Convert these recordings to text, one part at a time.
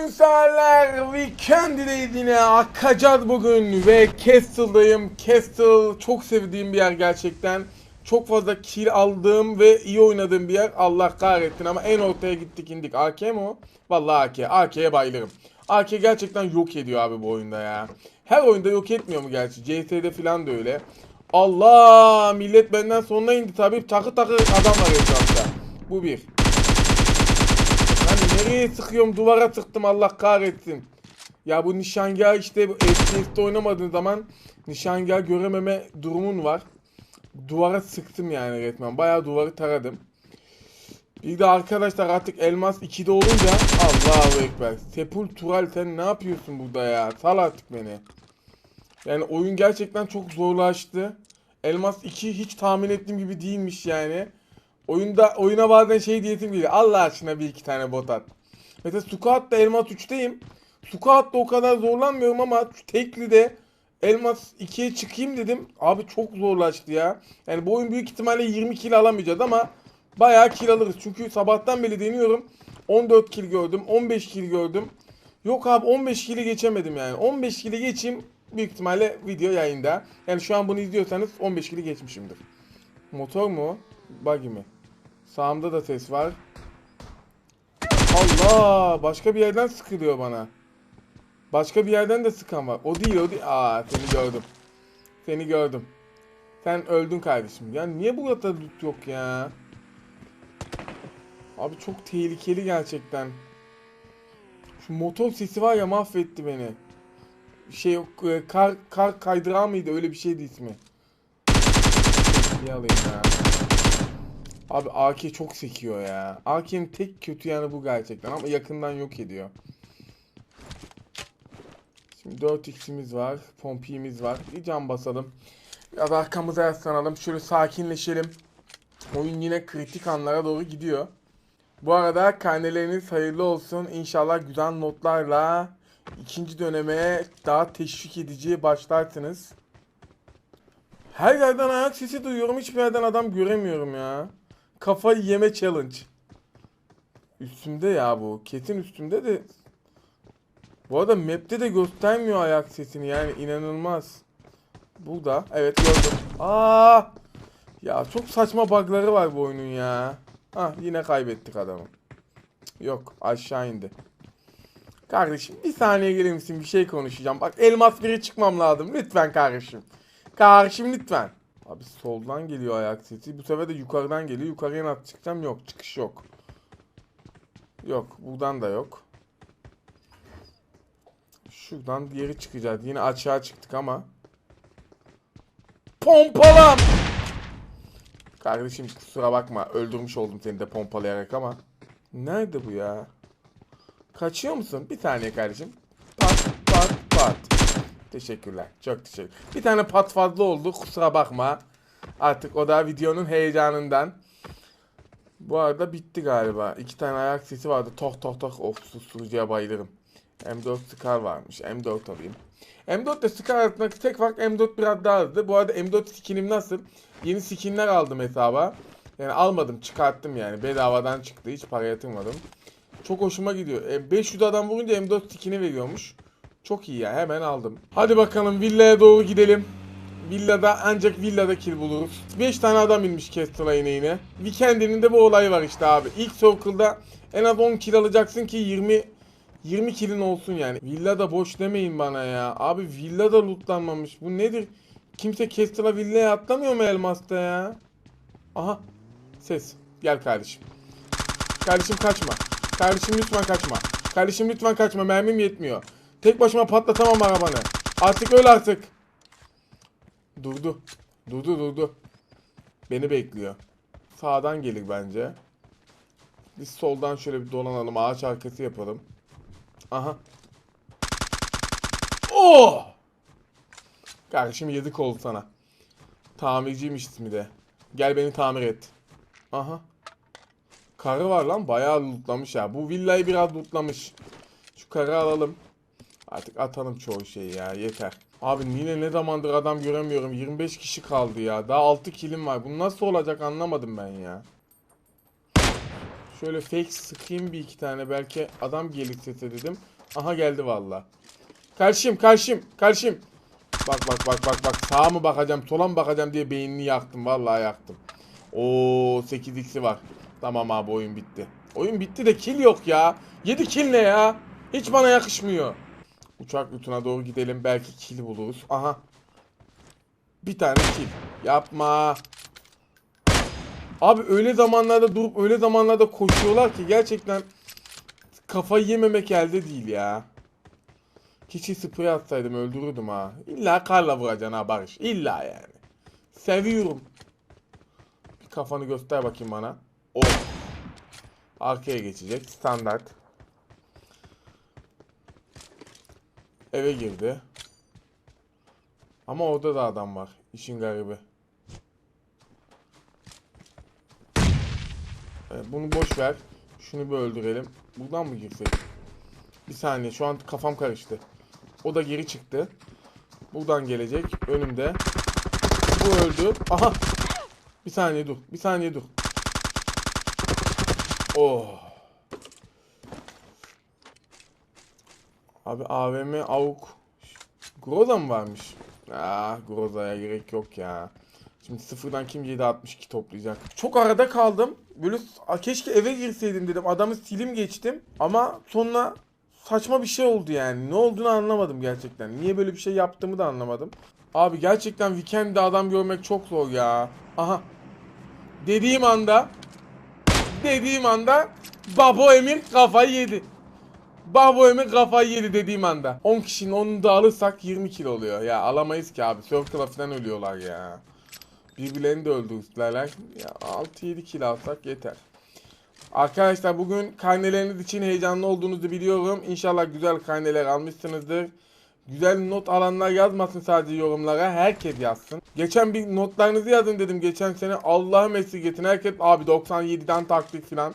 oyun severler Weekend'deyiz yine akacağız bugün ve Castle'dayım. Castle çok sevdiğim bir yer gerçekten. Çok fazla kill aldığım ve iyi oynadığım bir yer. Allah kahretsin ama en ortaya gittik indik. AK mi o? Vallahi AK. AK'ye bayılırım. AK gerçekten yok ediyor abi bu oyunda ya. Her oyunda yok etmiyor mu gerçi? CS'de falan da öyle. Allah millet benden sonuna indi tabii. Takı takı adam var. Bu bir. Nereye sıkıyorum duvara sıktım Allah kahretsin. Ya bu nişangah işte FPS'te oynamadığın zaman nişangah görememe durumun var. Duvara sıktım yani resmen. Bayağı duvarı taradım. Bir de arkadaşlar artık Elmas 2'de olunca Allahu Ekber. Sepultural sen ne yapıyorsun burada ya? Sal artık beni. Yani oyun gerçekten çok zorlaştı. Elmas 2 hiç tahmin ettiğim gibi değilmiş yani. Oyunda oyuna bazen şey diyetim geliyor. Allah aşkına bir iki tane bot at. Mesela Squat'ta Elmas 3'teyim. Squat'ta o kadar zorlanmıyorum ama şu tekli de Elmas 2'ye çıkayım dedim. Abi çok zorlaştı ya. Yani bu oyun büyük ihtimalle 20 kill alamayacağız ama bayağı kill alırız. Çünkü sabahtan beri deniyorum. 14 kill gördüm. 15 kill gördüm. Yok abi 15 kill'i geçemedim yani. 15 kill'i geçeyim büyük ihtimalle video yayında. Yani şu an bunu izliyorsanız 15 kill'i geçmişimdir. Motor mu? Buggy mi? Sağımda da ses var. Allah! Başka bir yerden sıkılıyor bana. Başka bir yerden de sıkan var. O değil o değil. Aa seni gördüm. Seni gördüm. Sen öldün kardeşim. Ya niye bu kadar loot yok ya? Abi çok tehlikeli gerçekten. Şu motor sesi var ya mahvetti beni. Şey e, kar kar kaydırağı mıydı öyle bir şeydi ismi. Bir alayım ya. Abi AK çok sekiyor ya. AK'nin tek kötü yanı bu gerçekten ama yakından yok ediyor. Şimdi 4x'imiz var. Pompiyimiz var. Bir can basalım. Biraz arkamıza yaslanalım. Şöyle sakinleşelim. Oyun yine kritik anlara doğru gidiyor. Bu arada karneleriniz hayırlı olsun. İnşallah güzel notlarla ikinci döneme daha teşvik edici başlarsınız. Her yerden ayak sesi duyuyorum. Hiçbir yerden adam göremiyorum ya. Kafayı yeme challenge. Üstümde ya bu. Kesin üstümde de. Bu arada map'te de göstermiyor ayak sesini yani inanılmaz. Burada. Evet gördüm. Aa! Ya çok saçma bug'ları var bu oyunun ya. Ah yine kaybettik adamı. Yok aşağı indi. Kardeşim bir saniye gelir misin bir şey konuşacağım. Bak elmas biri çıkmam lazım lütfen kardeşim. Kardeşim lütfen. Abi soldan geliyor ayak sesi. Bu sefer de yukarıdan geliyor. Yukarıya nasıl çıkacağım? Yok. Çıkış yok. Yok. Buradan da yok. Şuradan diğeri çıkacağız. Yine açığa çıktık ama. Pompalam! Kardeşim kusura bakma. Öldürmüş oldum seni de pompalayarak ama. Nerede bu ya? Kaçıyor musun? Bir saniye kardeşim. Teşekkürler. Çok teşekkür. Bir tane pat fazla oldu. Kusura bakma. Artık o da videonun heyecanından. Bu arada bitti galiba. İki tane ayak sesi vardı. Tok tok tok. Of susturucuya bayılırım. M4 Scar varmış. M4 alayım. M4 ile Scar arasındaki tek fark M4 biraz daha hızlı. Bu arada M4 skinim nasıl? Yeni skinler aldım hesaba. Yani almadım çıkarttım yani. Bedavadan çıktı. Hiç para yatırmadım. Çok hoşuma gidiyor. E, 500 adam vurunca M4 skini veriyormuş. Çok iyi ya hemen aldım. Hadi bakalım villaya doğru gidelim. Villada ancak villada kill buluruz. 5 tane adam inmiş Castle'a yine yine. Weekend'inin de bu olayı var işte abi. İlk circle'da en az 10 kill alacaksın ki 20 20 kill'in olsun yani. Villada boş demeyin bana ya. Abi villada lootlanmamış. Bu nedir? Kimse Castle'a villaya atlamıyor mu Elmas'ta ya? Aha. Ses. Gel kardeşim. Kardeşim kaçma. Kardeşim lütfen kaçma. Kardeşim lütfen kaçma. Mermim yetmiyor. Tek başıma patlatamam arabanı. Artık öl artık. Durdu. Durdu durdu. Beni bekliyor. Sağdan gelir bence. Biz soldan şöyle bir dolanalım. Ağaç arkası yapalım. Aha. Oh! Kardeşim yedik oldu sana. Tamirciymiş ismi de. Gel beni tamir et. Aha. Karı var lan bayağı lootlamış ya. Bu villayı biraz lootlamış. Şu karı alalım. Artık atalım çoğu şeyi ya yeter. Abi yine ne zamandır adam göremiyorum. 25 kişi kaldı ya. Daha 6 kilim var. Bu nasıl olacak anlamadım ben ya. Şöyle fake sıkayım bir iki tane belki adam gelir sese dedim. Aha geldi valla. Karşım karşım karşım. Bak bak bak bak bak sağa mı bakacağım sola mı bakacağım diye beynini yaktım vallahi yaktım. Oo 8x'i var. Tamam abi oyun bitti. Oyun bitti de kill yok ya. 7 kill ne ya? Hiç bana yakışmıyor. Uçak yutuna doğru gidelim belki kill buluruz. Aha. Bir tane kill. Yapma. Abi öyle zamanlarda durup öyle zamanlarda koşuyorlar ki gerçekten kafayı yememek elde değil ya. Keçi sprey atsaydım öldürürdüm ha. İlla karla vuracaksın ha Barış. İlla yani. Seviyorum. Bir kafanı göster bakayım bana. O. Arkaya geçecek. Standart. Eve girdi. Ama orada da adam var. İşin garibi. Evet, bunu boş ver. Şunu bir öldürelim. Buradan mı girsek? Bir saniye şu an kafam karıştı. O da geri çıktı. Buradan gelecek. Önümde. Bu öldü. Aha. Bir saniye dur. Bir saniye dur. Oh. Abi AVM AUK. Groza mı varmış? Ah Groza'ya gerek yok ya. Şimdi sıfırdan kim 762 toplayacak? Çok arada kaldım. Böyle "Aa, keşke eve girseydim dedim. Adamı silim geçtim. Ama sonra saçma bir şey oldu yani. Ne olduğunu anlamadım gerçekten. Niye böyle bir şey yaptığımı da anlamadım. Abi gerçekten weekend'de adam görmek çok zor ya. Aha. Dediğim anda dediğim anda Babo Emir kafayı yedi. Babo Emir kafayı yedi dediğim anda. 10 kişinin 10'unu da alırsak 20 kilo oluyor. Ya alamayız ki abi. Circle'a falan ölüyorlar ya. Birbirlerini de öldürdüler. Ya 6-7 kilo alsak yeter. Arkadaşlar bugün karneleriniz için heyecanlı olduğunuzu biliyorum. İnşallah güzel karneler almışsınızdır. Güzel not alanlar yazmasın sadece yorumlara. Herkes yazsın. Geçen bir notlarınızı yazın dedim. Geçen sene Allah'ım esirgetin. Herkes abi 97'den taktik falan.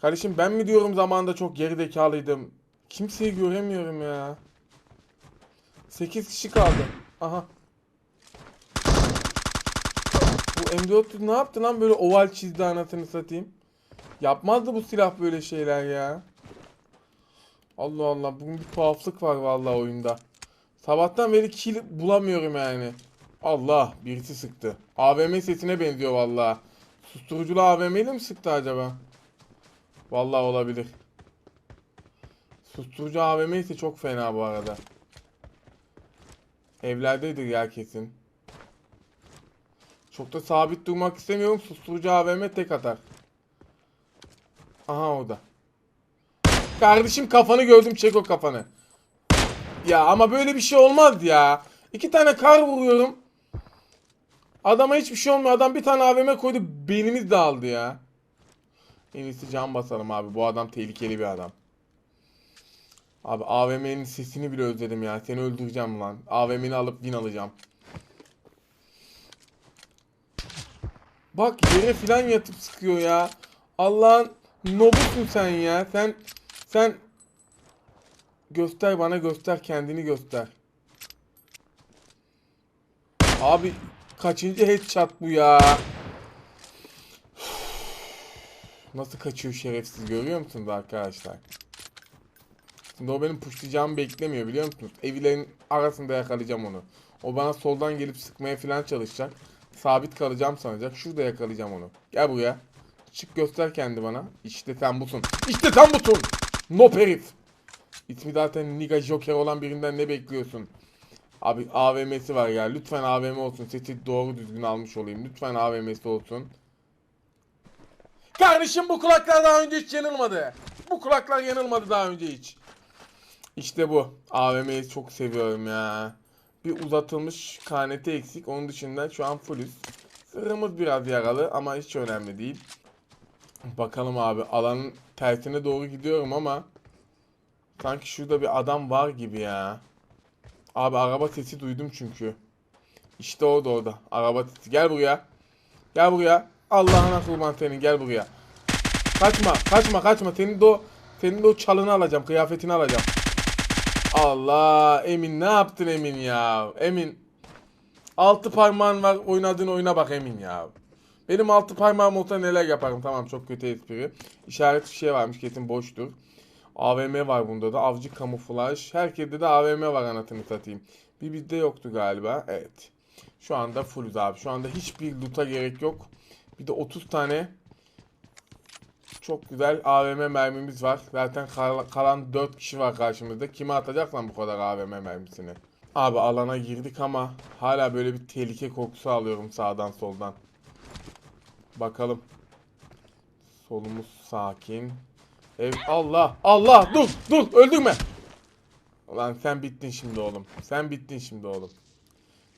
Kardeşim ben mi diyorum zamanında çok gerizekalıydım. Kimseyi göremiyorum ya. 8 kişi kaldı. Aha. Bu M400 ne yaptı lan böyle oval çizdi anasını satayım. Yapmazdı bu silah böyle şeyler ya. Allah Allah bugün bir tuhaflık var vallahi oyunda. Sabahtan beri kill bulamıyorum yani. Allah birisi sıktı. AVM sesine benziyor vallahi. Susturuculu AVM ile mi sıktı acaba? Vallahi olabilir. Susturucu AVM ise çok fena bu arada. Evlerdedir ya kesin. Çok da sabit durmak istemiyorum. Susturucu AVM tek atar. Aha orada. Kardeşim kafanı gördüm çek o kafanı. Ya ama böyle bir şey olmaz ya. İki tane kar vuruyorum. Adama hiçbir şey olmuyor. Adam bir tane AVM koydu. Beynimiz dağıldı ya. En iyisi can basalım abi. Bu adam tehlikeli bir adam. Abi AVM'nin sesini bile özledim ya. Seni öldüreceğim lan. AVM'ni alıp win alacağım. Bak yere filan yatıp sıkıyor ya. Allah'ın nobusun sen ya. Sen sen göster bana göster kendini göster. Abi kaçıncı headshot bu ya? Nasıl kaçıyor şerefsiz görüyor musunuz arkadaşlar? Şimdi o benim pushlayacağımı beklemiyor biliyor musunuz? Evlerin arasında yakalayacağım onu. O bana soldan gelip sıkmaya falan çalışacak. Sabit kalacağım sanacak. Şurada yakalayacağım onu. Gel buraya. Çık göster kendi bana. İşte sen busun. İşte sen busun. Nop herif. İsmi zaten Niga Joker olan birinden ne bekliyorsun? Abi AVM'si var ya. Lütfen AVM olsun. Sesi doğru düzgün almış olayım. Lütfen AVM'si olsun. Kardeşim bu kulaklar daha önce hiç yanılmadı. Bu kulaklar yanılmadı daha önce hiç. İşte bu. AVM'yi çok seviyorum ya. Bir uzatılmış kaneti eksik. Onun dışında şu an fullüz. Sırrımız biraz yaralı ama hiç önemli değil. Bakalım abi alanın tersine doğru gidiyorum ama sanki şurada bir adam var gibi ya. Abi araba sesi duydum çünkü. İşte orada orada. Araba sesi. Gel buraya. Gel buraya. Allah'ına kurban senin gel buraya. Kaçma kaçma kaçma. Senin de o, senin de o çalını alacağım. Kıyafetini alacağım. Allah Emin ne yaptın Emin ya? Emin altı parmağın var oynadığın oyuna bak Emin ya. Benim altı parmağım olsa neler yaparım. Tamam çok kötü espri. İşaret bir şey varmış kesin boştur. AVM var bunda da. Avcı kamuflaj. Herkeste de AVM var anasını satayım. Bir bizde yoktu galiba. Evet. Şu anda fullüz abi. Şu anda hiçbir loot'a gerek yok. Bir de 30 tane çok güzel AVM mermimiz var. Zaten kal- kalan 4 kişi var karşımızda. Kime atacaksan bu kadar AVM mermisini. Abi alana girdik ama hala böyle bir tehlike kokusu alıyorum sağdan soldan. Bakalım. Solumuz sakin. Ev Allah Allah dur dur öldürme. Ulan sen bittin şimdi oğlum. Sen bittin şimdi oğlum.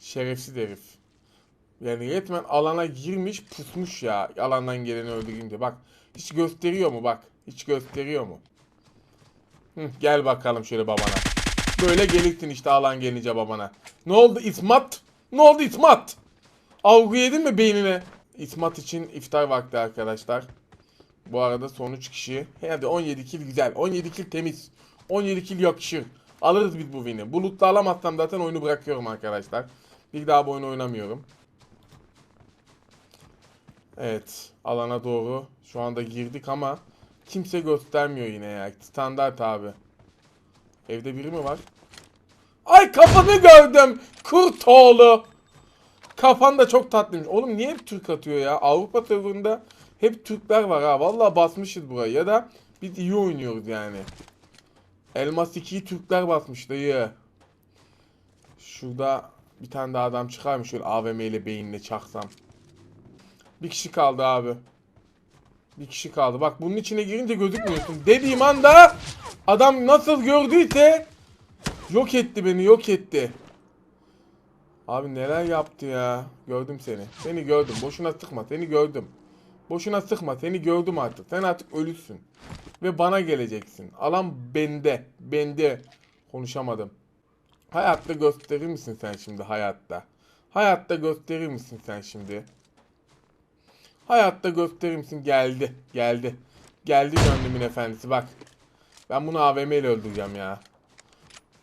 Şerefsiz herif. Yani yetmen alana girmiş pusmuş ya. Alandan geleni diye. Bak hiç gösteriyor mu bak. Hiç gösteriyor mu? Hı, gel bakalım şöyle babana. Böyle gelirsin işte alan gelince babana. Ne oldu İsmat? Ne oldu İsmat? Avgu yedin mi beynine? İsmat için iftar vakti arkadaşlar. Bu arada son 3 kişi. Hadi 17 kill güzel. 17 kill temiz. 17 kill yakışır. Alırız biz bu win'i. Bu loot'la alamazsam zaten oyunu bırakıyorum arkadaşlar. Bir daha bu oyunu oynamıyorum. Evet. Alana doğru. Şu anda girdik ama kimse göstermiyor yine ya. Standart abi. Evde biri mi var? Ay kafanı gördüm. Kurt oğlu. Kafan da çok tatlıymış. Oğlum niye hep Türk atıyor ya? Avrupa tarafında hep Türkler var ha. Vallahi basmışız burayı. Ya da biz iyi oynuyoruz yani. Elmas 2'yi Türkler basmış dayı. Şurada bir tane daha adam çıkar mı? Şöyle AVM ile beyinle çaksam. Bir kişi kaldı abi. Bir kişi kaldı. Bak bunun içine girince gözükmüyorsun. Dediğim anda adam nasıl gördüyse yok etti beni yok etti. Abi neler yaptı ya. Gördüm seni. Seni gördüm. Boşuna sıkma. Seni gördüm. Boşuna sıkma. Seni gördüm artık. Sen artık ölüsün. Ve bana geleceksin. Alan bende. Bende. Konuşamadım. Hayatta gösterir misin sen şimdi hayatta? Hayatta gösterir misin sen şimdi? Hayatta gösterir misin? Geldi. Geldi. Geldi gönlümün efendisi bak. Ben bunu AVM ile öldüreceğim ya.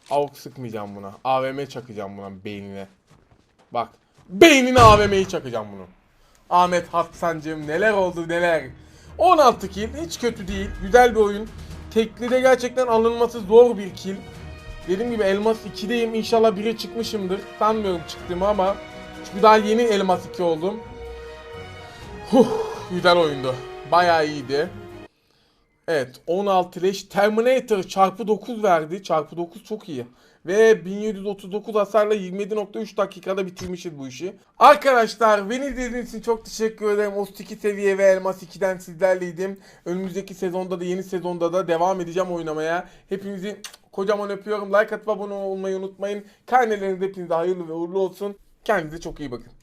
Avuk sıkmayacağım buna. AVM çakacağım buna beynine. Bak. Beynine AVM'yi çakacağım bunu. Ahmet Hatsancığım neler oldu neler. 16 kill hiç kötü değil. Güzel bir oyun. Teklide gerçekten alınması zor bir kill. Dediğim gibi Elmas 2'deyim. İnşallah 1'e çıkmışımdır. Sanmıyorum çıktığımı ama. Çünkü daha yeni Elmas 2 oldum. Huh, güzel oyundu. Bayağı iyiydi. Evet 16 leş Terminator çarpı 9 verdi. Çarpı 9 çok iyi. Ve 1739 hasarla 27.3 dakikada bitirmişiz bu işi. Arkadaşlar beni izlediğiniz için çok teşekkür ederim. 32 seviye ve Elmas 2'den sizlerleydim. Önümüzdeki sezonda da yeni sezonda da devam edeceğim oynamaya. Hepinizi kocaman öpüyorum. Like atıp abone olmayı unutmayın. Karneleriniz hepinize hayırlı ve uğurlu olsun. Kendinize çok iyi bakın.